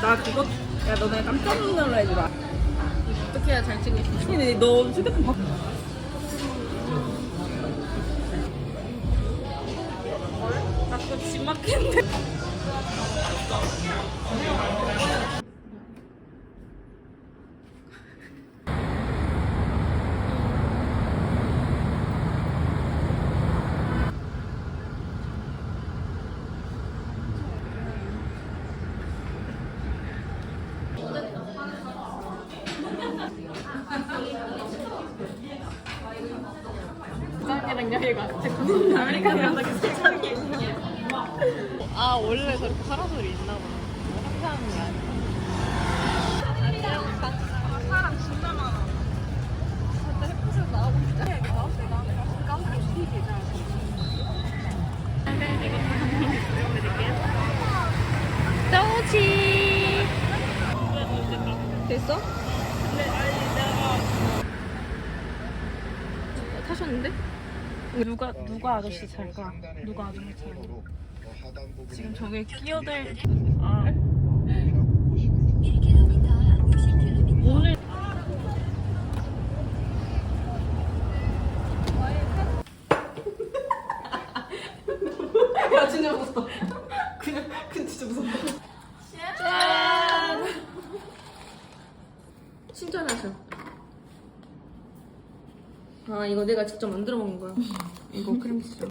나 그거 야 너네 깜짝 놀라 해주라. 어떻게 해야 잘 찍을 수 있어? 너 휴대폰 바... 나 그거 지막했는데. 부산이랑 여행 왔을 아메리카노 아 원래 저렇게 파라솔이 있나 봐. 상상하는 게 아니야. 사람 진짜. 깜짝이 되게 잘. 쪼치 됐어? 타셨는데? 누가 누가 아저씨 잘까? 누가 아저씨 잘까? 지금 저게 끼어들 아 오늘 야 진짜 무서워. 그냥 그 진짜 무서워. 짠! 신전하셔. 아 이거 내가 직접 만들어 먹은 거야. 이거 크림치즈.